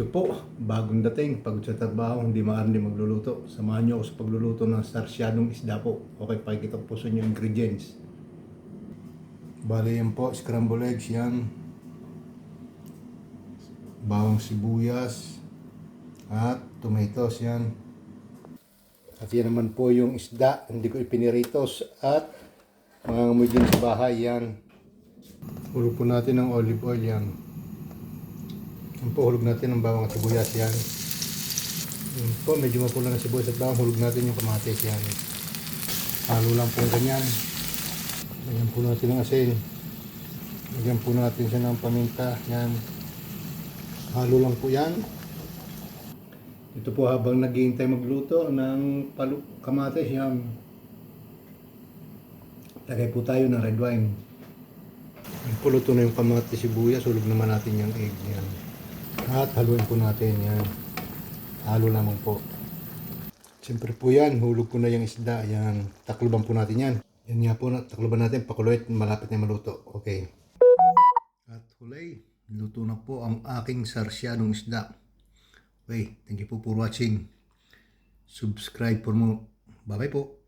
Ito po, bagong dating. Pagod sa trabaho, hindi maaari magluluto. Samahan niyo ako sa pagluluto ng sarsyadong isda po. Okay, pakikita po sa inyo ingredients. Bale yan po, scrambled eggs yan. Bawang sibuyas. At tomatoes yan. At yan naman po yung isda, hindi ko ipiniritos. At mga ngamoy din sa bahay yan. Hulog po natin ng olive oil yan. Yan po, hulog natin ng bawang at sibuyas yan. Yan po, medyo mapula na sibuyas at bawang, hulog natin yung kamatis yan. Halo lang po ganyan. Lagyan po natin ng asin. Lagyan po natin siya ng paminta. Yan. Halo lang po yan. Ito po habang naghihintay magluto ng kamatis yan. Lagay po tayo ng red wine. Ang puluto na yung kamatis sibuyas, hulog naman natin yung egg yan. At haluin po natin yan. Halo lamang po. Siyempre po yan, hulog ko na yung isda. Yan, takloban po natin yan. Yan nga po, takloban natin, pakuloy, malapit na maluto. Okay. At huli, luto na po ang aking sarsyadong isda. Okay, thank you po for watching. Subscribe for more. Bye-bye po.